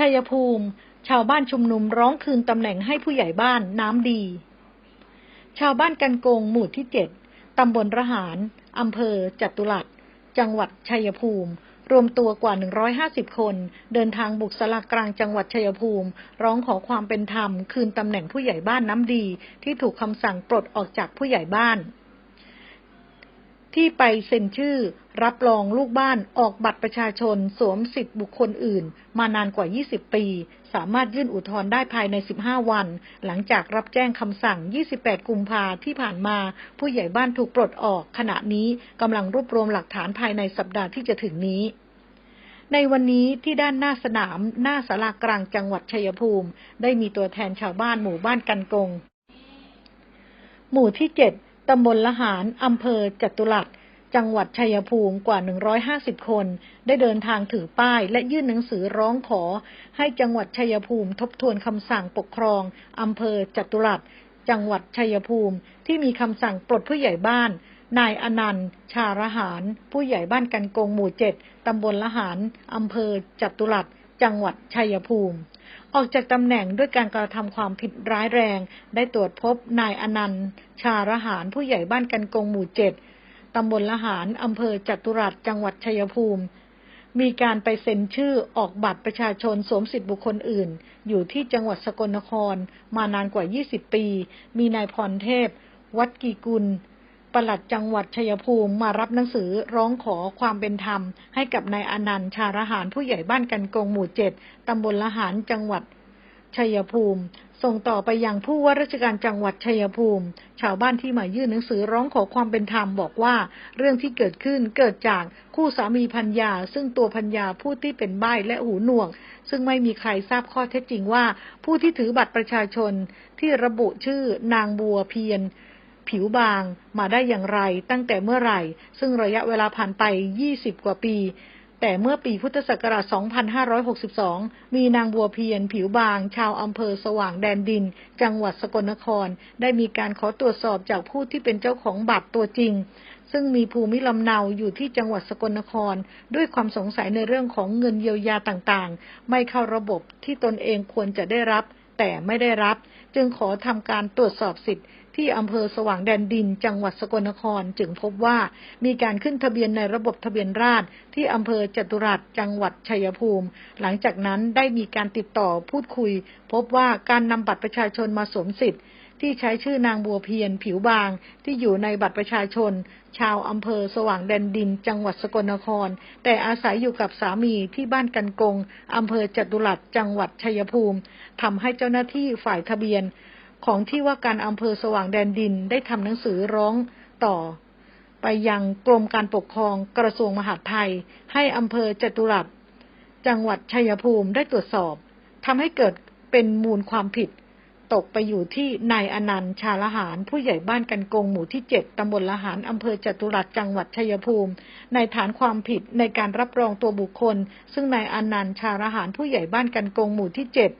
ชัยภูมิ ชาวบ้านชุมนุมร้องคืนตำแหน่งให้ผู้ใหญ่บ้านน้ำดี ชาวบ้านกันโกงหมู่ที่เจ็ดตำบลระหารอำเภอจัตุรัส จังหวัดชัยภูมิ รวมตัวกว่า 150 คน เดินทางบุกสลากกลางจังหวัดชัยภูมิ ร้องขอความเป็นธรรม คืนตำแหน่งผู้ใหญ่บ้านน้ำดี ที่ถูกคำสั่งปลดออกจากผู้ใหญ่บ้าน ที่ไปเซ็นชื่อ รับรองลูกบ้านออกบัตรประชาชน สวมสิทธิบุคคลอื่น มานานกว่า 20 ปี สามารถยื่นอุทธรณ์ได้ภายใน 15 วัน หลังจากรับแจ้งคำสั่ง 28 กุมภาที่ผ่านมา ผู้ใหญ่บ้านถูกปลดออก ขณะนี้กำลังรวบรวมหลักฐานภายในสัปดาห์ที่จะถึงนี้ในวันนี้ที่ด้านหน้าสนามหน้าสารากลางจังหวัดชัยภูมิ ได้มีตัวแทนชาวบ้านหมู่บ้านกันกง หมู่ที่7ตำบลละหารอำเภอจตุรัส จังหวัดชัยภูมิกว่า 150 คน ได้เดินทางถือป้ายและยื่นหนังสือร้องขอ ให้จังหวัดชัยภูมิทบทวนคำสั่งปกครองอำเภอจตุรัส จังหวัดชัยภูมิที่มีคำสั่งปลดผู้ใหญ่บ้าน นายอนันต์ ชาระหาร ผู้ใหญ่บ้านกันกงหมู่เจ็ดตำบลละหารอำเภอจตุรัส จังหวัดชัยภูมิออกจากตำแหน่งด้วยการกระทำความผิดร้ายแรง ได้ตรวจพบนายอนันต์ ชาระหารผู้ใหญ่บ้านกันกงหมู่เจ็ด ตำบลละหารอำเภอจตุรัสจังหวัดชัยภูมิ มีการไปเซ็นชื่อออกบัตรประชาชนสวมสิทธิบุคคลอื่น อยู่ที่จังหวัดสกลนคร มานานกว่า 20 ปี มีนายพรเทพ วัดกีกุลปลัดจังหวัดชัยภูมิมารับหนังสือร้องขอความเป็นธรรม ให้กับนายอนันต์ชาระหารผู้ใหญ่บ้านกันกงหมู่เจ็ดตำบลละหารจังหวัดชัยภูมิ ส่งต่อไปยังผู้ว่าราชการจังหวัดชัยภูมิ ชาวบ้านที่มายื่นหนังสือร้องขอความเป็นธรรมบอกว่า เรื่องที่เกิดขึ้นเกิดจากคู่สามีพัญญา ซึ่งตัวพัญญาผู้ที่เป็นใบ้และหูหนวก ซึ่งไม่มีใครทราบข้อเท็จจริงว่า ผู้ที่ถือบัตรประชาชนที่ระบุชื่อนางบัวเพียรผิวบางมาได้อย่างไรตั้งแต่เมื่อไหร่ ซึ่งระยะเวลาผ่านไป 20 กว่าปี แต่เมื่อปีพุทธศักราช 2562 มีนางบัวเพียรผิวบาง ชาวอำเภอสว่างแดนดิน จังหวัดสกลนคร ได้มีการขอตรวจสอบจากผู้ที่เป็นเจ้าของบัตรตัวจริง ซึ่งมีภูมิลำเนาอยู่ที่จังหวัดสกลนคร ด้วยความสงสัยในเรื่องของเงินเยียวยาต่างๆ ไม่เข้าระบบที่ตนเองควรจะได้รับ แต่ไม่ได้รับ จึงขอทำการตรวจสอบสิทธิ์ ที่อำเภอสว่างแดนดิน จังหวัดสกลนคร จึงพบว่ามีการขึ้นทะเบียนในระบบทะเบียนราษฎร์ที่อำเภอจตุรัสจังหวัดชัยภูมิ หลังจากนั้นได้มีการติดต่อพูดคุย พบว่าการนำบัตรประชาชนมาสวมสิทธิ์ที่ใช้ชื่อนางบัวเพียรผิวบาง ที่อยู่ในบัตรประชาชน ชาวอำเภอสว่างแดนดิน จังหวัดสกลนคร แต่อาศัยอยู่กับสามีที่บ้านกันกงอำเภอจตุรัสจังหวัดชัยภูมิทำให้เจ้าหน้าที่ฝ่ายทะเบียน ของที่ว่าการอำเภอสว่างแดนดินได้ทำหนังสือร้องต่อ ไปยังกรมการปกครองกระทรวงมหาดไทย ให้อำเภอจตุรัสจังหวัดชัยภูมิได้ตรวจสอบทำให้เกิดเป็นมูลความผิด ตกไปอยู่ที่นายอนันต์ชาละหาร ผู้ใหญ่บ้านกันกงหมู่ที่เจ็ดตำบลละหารอำเภอจตุรัสจังหวัดชัยภูมิ ในฐานความผิดในการรับรองตัวบุคคล ซึ่งนายอนันต์ชาละหารผู้ใหญ่บ้านกันกงหมู่ที่เจ็ด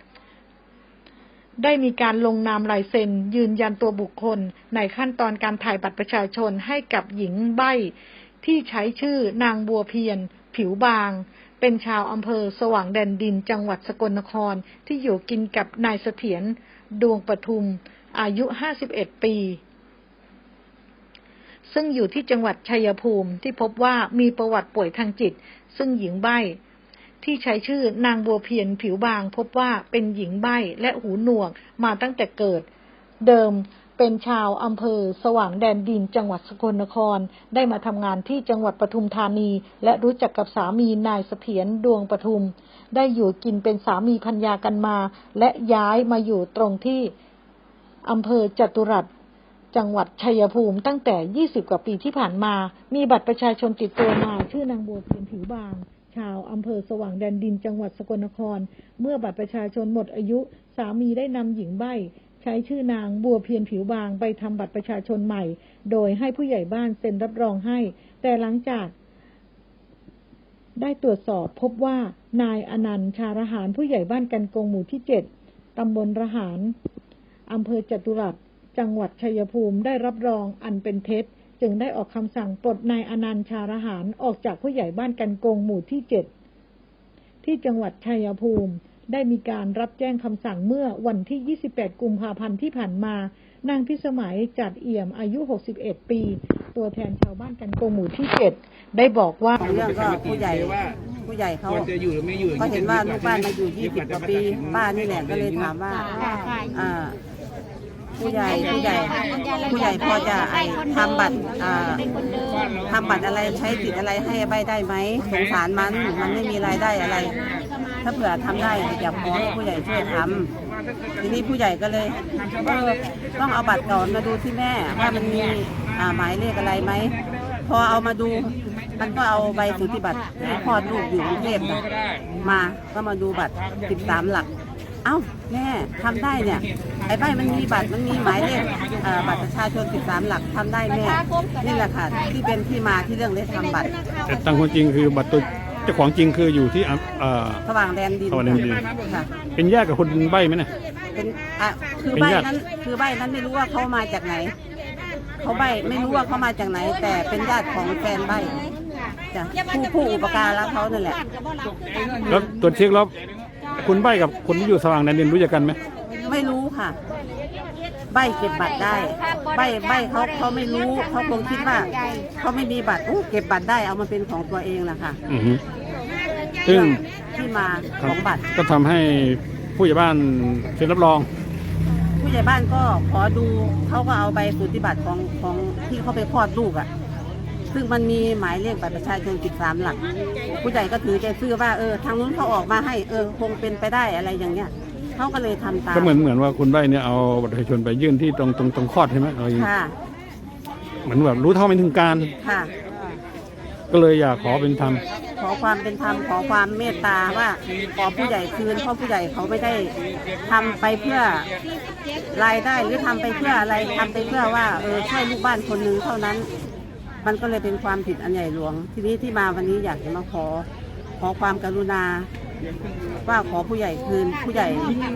ได้มีการลงนามลายเซ็น ยืนยันตัวบุคคล ในขั้นตอนการถ่ายบัตรประชาชนให้กับหญิงใบ้ ที่ใช้ชื่อนางบัวเพียร ผิวบาง เป็นชาวอำเภอสว่างแดนดินจังหวัดสกลนครที่อยู่กินกับนายเสถียรดวงปทุม อายุ 51 ปี ซึ่งอยู่ที่จังหวัดชัยภูมิที่พบว่ามีประวัติป่วยทางจิต ซึ่งหญิงใบ้ ที่ใช้ชื่อนางบัวเพียรผิวบาง พบว่าเป็นหญิงใบ้และหูหนวกมาตั้งแต่เกิด เดิมเป็นชาวอำเภอ สว่างแดนดินจังหวัดสกลนคร ได้มาทำงานที่จังหวัดปทุมธานี และรู้จักกับสามีนายเสถียรดวงปทุม ได้อยู่กินเป็นสามีพัญญากันมา และย้ายมาอยู่ตรงที่อำเภอจตุรัสจังหวัดชัยภูมิตั้งแต่ 20 กว่าปีที่ผ่านมา มีบัตรประชาชนติดตัวมา ชื่อนางบัวเพียรผิวบาง ชาวอำเภอสว่างแดนดินจังหวัดสกลนคร เมื่อบัตรประชาชนหมดอายุ สามีได้นำหญิงใบ้ ใช้ชื่อนางบัวเพียรผิวบางไปทำบัตรประชาชนใหม่ โดยให้ผู้ใหญ่บ้านเซ็นรับรองให้ แต่หลังจากได้ตรวจสอบพบว่านายอนันต์ชาระหารผู้ใหญ่บ้านกันกงหมู่ที่เจ็ดตำบลระหารอำเภอจตุรัสจังหวัดชัยภูมิได้รับรองอันเป็นเท็จ จึงได้ออกคำสั่งปลดนายอนันต์ชาระหารออกจากผู้ใหญ่บ้านกันกงหมู่ที่เจ็ดที่จังหวัดชัยภูมิ ได้มีการรับแจ้งคำสั่งเมื่อวันที่ 28 กุมภาพันธ์ที่ผ่านมานางพิสมัยจัดเอี่ยมอายุ 61 ปี ตัวแทนชาวบ้านกันโกงหมู่ที่ 7 ได้บอกว่าเรื่องก็ผู้ใหญ่ผู้ใหญ่เขาควรจะอยู่หรือไม่อยู่เขาเห็นว่าลูกบ้านมาอยู่ยี่สิบกว่าปี ป้านี่แหละก็เลยถามว่าอ่า ผู้ใหญ่ผู้ใหญ่ผู้ใหญ่พอจะไอ้ทำบัตรอ่าทำบัตรอะไรใช้สิทธิ์อะไรให้ใบได้ไหมสงสารมันมันไม่มีรายได้อะไร ถ้าเผื่อทำได้อยากขอให้ผู้ใหญ่ช่วยทำทีนี้ผู้ใหญ่ก็เลยเออต้องเอาบัตรก่อนมาดูที่แม่ว่ามันมีอ่าหมายเลขอะไรไหมพอเอามาดูมันก็เอาใบสุทธิบัตรคลอดลูกอยู่กรุงเทพน่ะมาก็มาดูบัตร 13 หลัก เอ้าแม่ทำได้เนี่ยไอ้ใบมันมีบัตรมันมีหมายเลขเอ่อบัตรประชาชน 13 หลักทำได้แม่นี่แหละค่ะที่เป็นที่มาที่เรื่องได้ทำบัตรแต่ตามความจริงคือบัตรตัวเจ้าของจริงคืออยู่ที่อะเอ่อ สว่างแดนดินสว่างแดนดิน ค่ะ เป็นญาติกับคนใบ้ไหมเนี่ย เป็นอะคือเป็นใบญาติ นั้นคือใบนั้นไม่รู้ว่าเขามาจากไหนเขาใบไม่รู้ว่าเขามาจากไหน แต่เป็นญาติของแฟนใบจ้ะผู้ผู้อุปการะเขานั่นแหละ แล้วตรวจเช็คแล้ว คุณใบ้กับคนที่อยู่สว่างแดนดินรู้จักกันไหมไม่รู้ค่ะ ใบเก็บบัตรได้ ใบใบเขาเขาไม่รู้เขาคงคิดว่าเขาไม่มีบัตรอู้เก็บบัตรได้เอามาเป็นของตัวเองแหละค่ะอือฮึซึ่งที่มาของบัตรก็ทำให้ผู้ใหญ่บ้านเซ็นรับรอง ผู้ใหญ่บ้านก็ขอดูเขาก็เอาใบสุติบัตรของของที่เขาไปคลอดลูกอะ่ะ ซึ่งมันมีหมายเลขบัตรประชาชน13หลัก ผู้ใหญ่ก็ถือใจซื่อว่าเออทางนู้นเขาออกมาให้เออคงเป็นไปได้อะไรอย่างเงี้ยเขาก็เลยทำตามก็เหมือนเหมือนว่าคุณใบ้เนี่ยเอาบัตรประชาชนไปยื่นที่ตรงตรงตรงคลอดใช่ไหมอะไรอย่างงี้ค่ะ เหมือนแบบรู้เท่าไม่ถึงการ ค่ะ ก็เลยอยากขอเป็นธรรม ขอความเป็นธรรมขอความเมตตาว่าขอผู้ใหญ่คืนเพราะผู้ใหญ่เขาไม่ได้ทำไปเพื่อรายได้หรือทำไปเพื่ออะไรทำไปเพื่อว่าเออช่วยลูกบ้านคนหนึ่งเท่านั้น มันก็เลยเป็นความผิดอันใหญ่หลวง ทีนี้ที่มาวันนี้อยากจะมาขอขอความกรุณา ว่าขอผู้ใหญ่คืน ผู้ใหญ่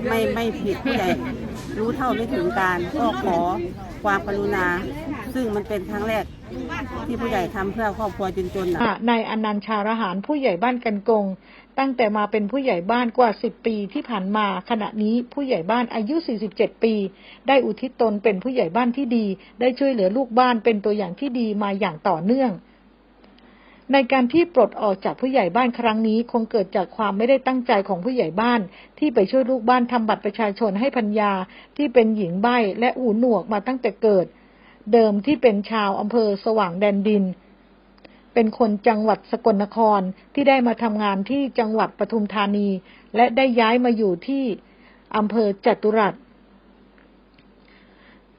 ไม่ไม่ผิดผู้ใหญ่รู้เท่าไม่ถึงการก็ขอความกรุณา ซึ่งมันเป็นครั้งแรก ที่ผู้ใหญ่ทำเพื่อครอบครัวจนๆนะนายอนันต์ชาระหารผู้ใหญ่บ้านกันกง ตั้งแต่มาเป็นผู้ใหญ่บ้านกว่า 10 ปีที่ผ่านมา ขณะนี้ผู้ใหญ่บ้านอายุ 47 ปี ได้อุทิศตนเป็นผู้ใหญ่บ้านที่ดี ได้ช่วยเหลือลูกบ้านเป็นตัวอย่างที่ดีมาอย่างต่อเนื่อง ในการที่ปลดออกจากผู้ใหญ่บ้านครั้งนี้ คงเกิดจากความไม่ได้ตั้งใจของผู้ใหญ่บ้าน ที่ไปช่วยลูกบ้านทำบัตรประชาชนให้พัญญาที่เป็นหญิงใบ้และหูหนวกมาตั้งแต่เกิด เดิมที่เป็นชาวอำเภอสว่างแดนดิน เป็นคนจังหวัดสกลนครที่ได้มาทำงานที่จังหวัดปทุมธานี และได้ย้ายมาอยู่ที่อำเภอจตุรัส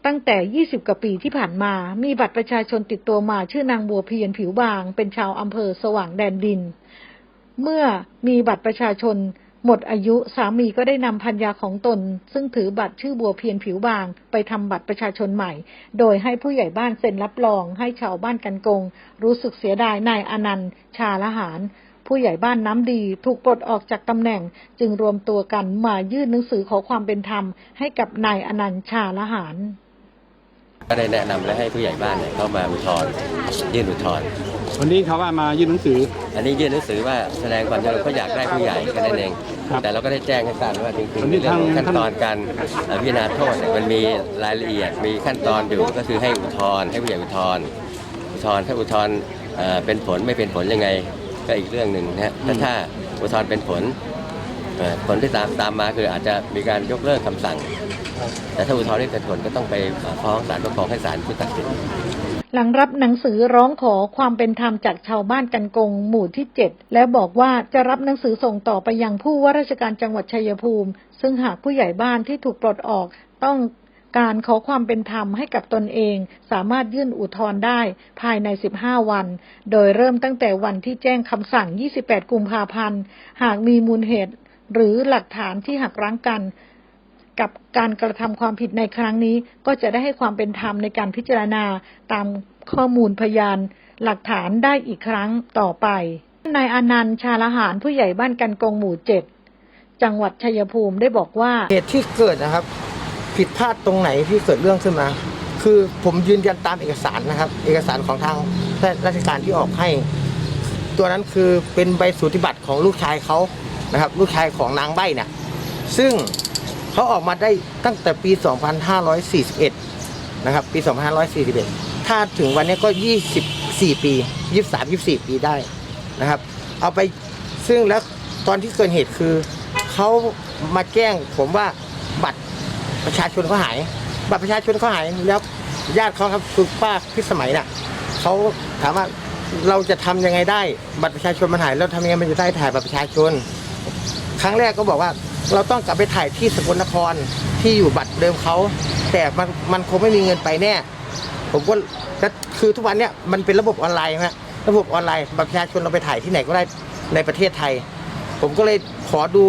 ตั้งแต่ 20 กว่าปีที่ผ่านมา มีบัตรประชาชนติดตัวมาชื่อนางบัวเพียรผิวบาง เป็นชาวอำเภอสว่างแดนดิน เมื่อมีบัตรประชาชน หมดอายุสามีก็ได้นำพัญญาของตน ซึ่งถือบัตรชื่อบัวเพียรผิวบาง ไปทำบัตรประชาชนใหม่ โดยให้ผู้ใหญ่บ้านเซ็นรับรองให้ชาวบ้านกันกง รู้สึกเสียดายนายอนันต์ ชาละหาร ผู้ใหญ่บ้านน้ำดีถูกปลดออกจากตำแหน่ง จึงรวมตัวกันมายื่นหนังสือขอความเป็นธรรม ให้กับนายอนันต์ชาละหารก็ได้แนะนำและให้ผู้ใหญ่บ้านเนี่ยเข้ามาอุทธรณ์ยื่นอุทธรณ์ วันนี้เขาว่ามายื่นหนังสือ อันนี้ยื่นหนังสือว่าแสดงความจำนงเขาอยากได้ผู้ใหญ่แค่นั้นเอง ครับแต่เราก็ได้แจ้งให้ทราบว่าจริงอันๆนี้ในเรื่องของทาง ขั้นตอนการเอ่อพิจารณาโทษเนี่ยมันมีรายละเอียดมีขั้นตอนอยู่ก็คือให้อุทธรณ์ให้ผู้ใหญ่อุทธรณ์อุทธรณ์ถ้าอุทธรณ์เอ่อเป็นผลไม่เป็นผลยังไงก็อีกเรื่องหนึ่งนะฮะถ้าถ้าอุทธรณ์เป็นผลเอ่อผลที่ตามตามมาคืออาจจะมีการยกเลิกคำสั่ง แต่ถ้าอุทธรณ์ไม่เป็นผลก็ต้องไปเอ่อฟ้องศาลปกครองให้ศาลผู้ตัดสิน หลังรับหนังสือร้องขอความเป็นธรรมจากชาวบ้านกันกงหมู่ที่ 7 และบอกว่าจะรับหนังสือส่งต่อไปยังผู้ว่าราชการจังหวัดชัยภูมิ ซึ่งหากผู้ใหญ่บ้านที่ถูกปลดออกต้องการขอความเป็นธรรมให้กับตนเอง สามารถยื่นอุทธรณ์ได้ภายใน 15 วัน โดยเริ่มตั้งแต่วันที่แจ้งคำสั่ง 28 กุมภาพันธ์ หากมีมูลเหตุหรือหลักฐานที่หักรั้งกัน กับการกระทำความผิดในครั้งนี้ ก็จะได้ให้ความเป็นธรรมในการพิจารณาตามข้อมูลพยานหลักฐานได้อีกครั้งต่อไปนายอนันต์ชาละหารผู้ใหญ่บ้านกันกงหมู่เจ็ดจังหวัดชัยภูมิได้บอกว่าเหตุที่เกิดนะครับ ผิดพลาดตรงไหนที่เกิดเรื่องขึ้นมา คือผมยืนยันตามเอกสารนะครับ เอกสารของทางราชการที่ออกให้ ตัวนั้นคือเป็นใบสูติบัตรของลูกชายเขานะครับ ลูกชายของนางใบเนี่ยซึ่ง เขาออกมาได้ตั้งแต่ปี 2541 นะครับ ปี 2541 ถ้าถึงวันนี้ก็ 24 ปี 23 24 ปีได้นะครับ เอาไปซึ่งแล้วตอนที่เกิดเหตุคือเขามาแจ้งผมว่าบัตรประชาชนเขาหาย บัตรประชาชนเขาหายแล้วญาติเขาครับคือป้าพิสมัยน่ะเขาถามว่าเราจะทำยังไงได้ บัตรประชาชนมันหายแล้วทำยังไงมันจะได้ถ่ายบัตรประชาชน ครั้งแรกก็บอกว่า เราต้องกลับไปถ่ายที่สกลนครที่อยู่บัตรเดิมเขาแต่มันมันคงไม่มีเงินไปแน่ ผมก็คือทุกวันเนี้ยมันเป็นระบบออนไลน์ฮะระบบออนไลน์บัตรประชาชนเราไปถ่ายที่ไหนก็ได้ในประเทศไทย ผมก็เลยขอดู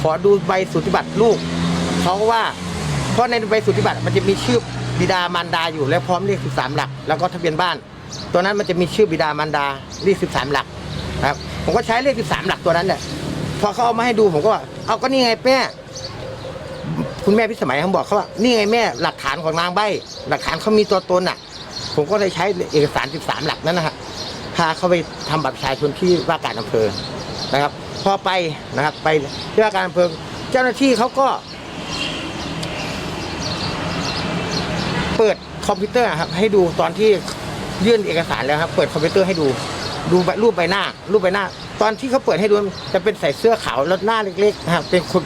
ขอดูใบสุทธิบัตรลูกเขาว่า เพราะในใบสุทธิบัตรมันจะมีชื่อบิดามารดาอยู่และพร้อมเลข13 หลัก แล้วก็ทะเบียนบ้าน ตัวนั้นมันจะมีชื่อบิดามารดาเลข13 หลักครับผมก็ใช้เลข13 หลักตัวนั้นแหละ พอเขาเอามาให้ดูผมก็ว่าเอาก็นี่ไงแม่ คุณแม่พิสมัยเขาบอกเขาว่านี่ไงแม่หลักฐานของนางใบ หลักฐานเขามีตัวตนอะ ผมก็เลยใช้เอกสาร 13 หลักนั้นนะฮะพาเขาไปทำบัตรประชาชนที่ว่าการอำเภอนะครับ พอไปนะครับ ไปที่ว่าการอำเภอเจ้าหน้าที่เขาก็ เปิดคอมพิวเตอร์ครับ ให้ดูตอนที่ยื่นเอกสารแล้วครับ เปิดคอมพิวเตอร์ให้ดู ดูรูปใบหน้า รูปใบหน้า ตอนที่เขาเปิดให้ดูจะเป็นใส่เสื้อขาวแล้วหน้าเล็กๆนะครับเป็นคน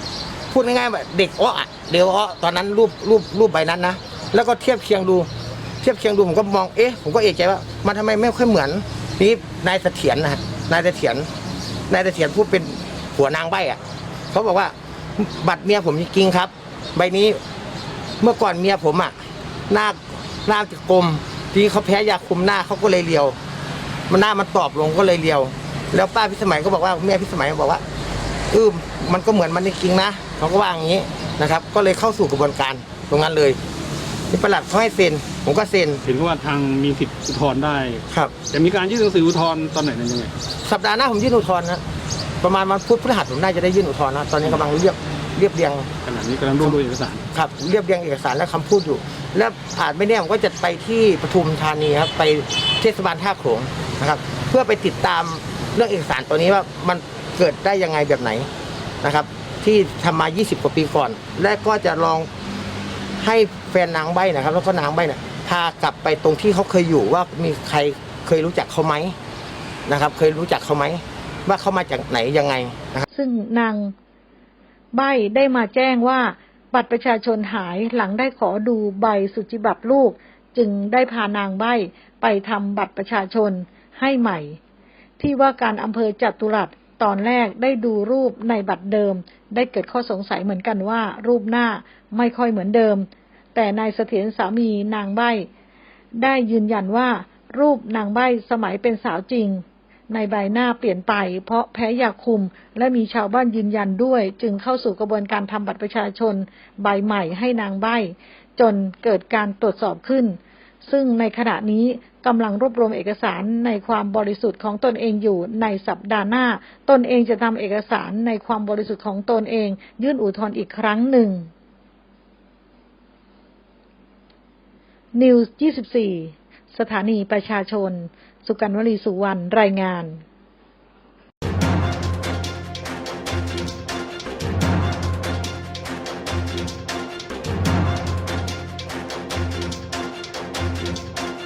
พูดง่ายๆแบบเด็กอ้ออะเด็กอ้อตอนนั้นรูปรูปรูปใบนั้นนะแล้วก็เทียบเคียงดู เทียบเคียงดูผมก็มองเอ๊ะผมก็เอกใจว่ามันทำไมไม่ค่อยเหมือนนี่นายเสถียรนะนายเสถียรนายเสถียรพูดเป็นหัวนางใบอะเขาบอกว่าบัตรเมียผมจริงครับ ใบนี้เมื่อก่อนเมียผมอะหน้าหน้าจะกลมทีเขาแพ้ยาคุมหน้าเขาก็เลยเรียว มันหน้ามันตอบลงก็เลยเรียว แล้วป้าพิสมัยก็บอกว่าแม่พิสมัยบอกว่าเออมันก็เหมือนมันจริงๆนะเขาก็ว่าอย่างนี้นะครับ ก็เลยเข้าสู่กระบวนการตรงนั้นเลยที่ประหลัดเขาให้เซ็นผมก็เซ็นเห็นว่าทางมีสิทธิอุทธรณ์ได้ครับจะมีการยื่นหนังสืออุทธรณ์ตอนไหนนั่นยังไงสัปดาห์หน้าผมยื่นอุทธรณ์นะประมาณวันพุธพฤหัสผมน่าจะได้ยื่นอุทธรณ์นะตอนนี้กำลังเรียบเรียบเรียงขณะนี้กำลังรวบรวมเอกสารครับเรียบเรียงเอกสารและคำพูดอยู่ และอาจไม่แน่ผมก็จะไปที่ปทุมธานีครับไปเทศบาลท่าโขลงนะครับ เพื่อไปติดตาม เรื่องเอกสารตัวนี้ว่ามันเกิดได้ยังไงแบบไหนนะครับ ที่ทำมา 20 กว่าปีก่อน และก็จะลองให้แฟนนางใบนะครับ แล้วก็นางใบเนี่ยพากลับไปตรงที่เขาเคยอยู่ว่ามีใครเคยรู้จักเขาไหมนะครับ เคยรู้จักเขาไหมว่าเขามาจากไหนยังไงนะครับซึ่งนางใบได้มาแจ้งว่าบัตรประชาชนหายหลังได้ขอดูใบสุจิบัตรลูก จึงได้พานางใบไปทำบัตรประชาชนให้ใหม่ ที่ว่าการอำเภอจัตุรัสตอนแรกได้ดูรูปในบัตรเดิม ได้เกิดข้อสงสัยเหมือนกันว่า รูปหน้าไม่ค่อยเหมือนเดิม แต่นายเสถียรสามีนางใบได้ยืนยันว่า รูปนางใบสมัยเป็นสาวจริง ในใบหน้าเปลี่ยนไป เพราะแพ้ยาคุม และมีชาวบ้านยืนยันด้วย จึงเข้าสู่กระบวนการทำบัตรประชาชน ใบใหม่ให้นางใบจนเกิดการตรวจสอบขึ้น ซึ่งในขณะนี้ กำลังรวบรวมเอกสารในความบริสุทธิ์ของตนเองอยู่ในสัปดาห์หน้า ตนเองจะทำเอกสารในความบริสุทธิ์ของตนเอง ยื่นอุทธรณ์อีกครั้งหนึ่งนิวส์24 สถานีประชาชน สุกันวลีสุวรรณ รายงาน